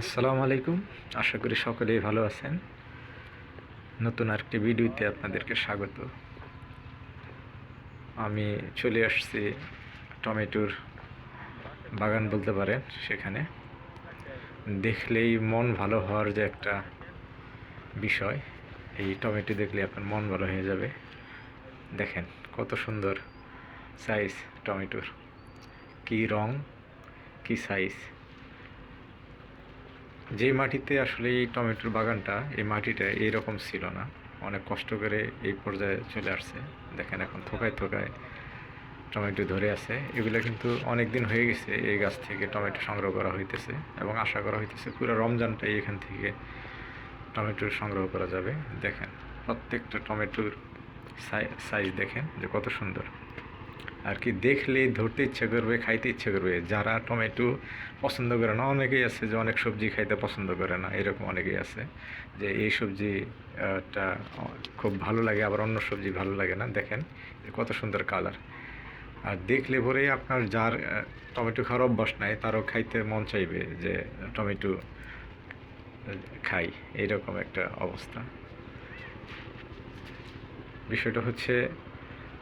আসসালামু আলাইকুম। আশা করি সকলেই ভালো আছেন। নতুন আরেকটি ভিডিওতে আপনাদেরকে স্বাগত। আমি চলে আসছি টমেটোর বাগান বলতে পারেন সেখানে। দেখলেই মন ভালো হওয়ার যে একটা বিষয়, এই টমেটো দেখলে আপনার মন ভালো হয়ে যাবে। দেখেন কত সুন্দর সাইজ টমেটোর। কি রং, কি সাইজ যে মাটিতে আসলে এই টমেটোর বাগানটা, এই মাটিটা এইরকম ছিল না। অনেক কষ্ট করে এই পর্যায়ে চলে আসছে। দেখেন এখন থোকায় থোকায় টমেটো ধরে আছে। এগুলো কিন্তু অনেক দিন হয়ে গেছে এই গাছ থেকে টমেটো সংগ্রহ করা হইতেছে এবং আশা করা হইতেছে পুরো রমজানটাই এখান থেকে টমেটোর সংগ্রহ করা যাবে। দেখেন প্রত্যেকটা টমেটোর সাইজ দেখেন যে কত সুন্দর। আর কি দেখলে, ধরতে ইচ্ছে করবে, খাইতে ইচ্ছে করবে। যারা টমেটো পছন্দ করে না, অনেকেই আছে যে অনেক সবজি খাইতে পছন্দ করে না, এরকম অনেকেই আছে যে এই সবজিটা খুব ভালো লাগে, আবার অন্য সবজি ভালো লাগে না। দেখেন কত সুন্দর কালার। আর দেখলে পরেই আপনার যার টমেটো খাওয়ার অভ্যাস নাই, তারও খাইতে মন চাইবে যে টমেটো খাই এইরকম একটা অবস্থা। বিষয়টা হচ্ছে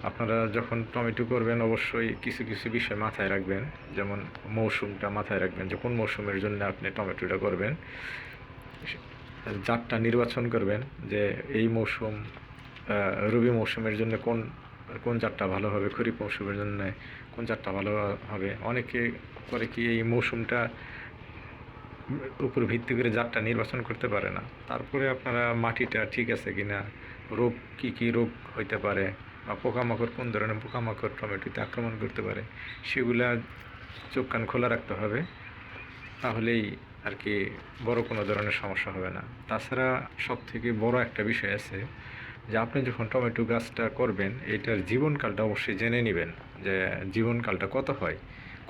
আপনারা যখন টমেটো করবেন, অবশ্যই কিছু কিছু বিষয় মাথায় রাখবেন। যেমন মৌসুমটা মাথায় রাখবেন যে কোন মৌসুমের জন্য আপনি টমেটোটা করবেন। জাতটা নির্বাচন করবেন যে এই মৌসুম রবি মৌসুমের জন্য কোন কোন জাতটা ভালো হবে, খরিফ মৌসুমের জন্য কোন জাতটা ভালো হবে। অনেকে করে কি এই মৌসুমটা উপর ভিত্তি করে জাতটা নির্বাচন করতে পারে না। তারপরে আপনারা মাটিটা ঠিক আছে কিনা, রোগ, কি কি রোগ হইতে পারে বা পোকামাকড় কোন ধরনের পোকামাকড়, টমেটোতে আক্রমণ করতে পারে, সেগুলা চোখ কান খোলা রাখতে হবে। তাহলেই আর কি বড় কোনো ধরনের সমস্যা হবে না। তাছাড়া সব থেকে বড় একটা বিষয় আছে যে, আপনি যখন টমেটো গাছটা করবেন, এটার জীবনকালটা অবশ্যই জেনে নেবেন যে, জীবনকালটা কত হয়,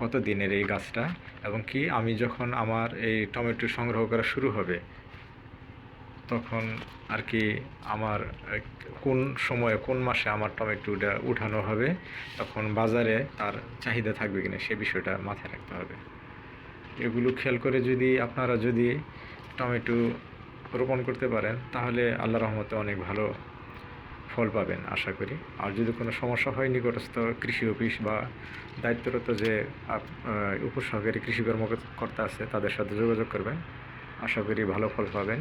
কত দিনের এই গাছটা, এবং কি আমি যখন আমার এই টমেটো সংগ্রহ করা শুরু হবে তখন আর কি আমার, কোন সময়ে, কোন মাসে আমার টমেটোটা উঠানো হবে, তখন বাজারে তার চাহিদা থাকবে কিনা সে বিষয়টা মাথায় রাখতে হবে। এগুলো খেয়াল করে যদি আপনারা যদি টমেটো রোপণ করতে পারেন, তাহলে আল্লাহ রহমতে অনেক ভালো ফল পাবেন, আশা করি। আর যদি কোনো সমস্যা হয়, নিকটস্থ কৃষি অফিস বা দায়িত্বরত যে উপসহকারী কৃষি কর্মকর্তা আছে, তাদের সাথে যোগাযোগ করবেন। আশা করি ভালো ফল পাবেন।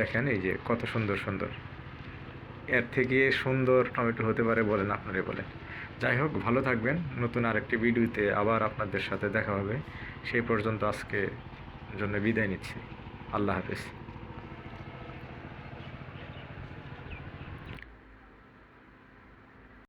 দেখেন এই যে কত সুন্দর সুন্দর। এর থেকে সুন্দর টমেটো হতে পারে বলেন আপনারা বলেন যাই হোক, ভালো থাকবেন। নতুন আরেকটি ভিডিওতে আবার আপনাদের সাথে দেখা হবে। সেই পর্যন্ত আজকে জন্য বিদায় নিচ্ছি। আল্লাহ হাফেজ।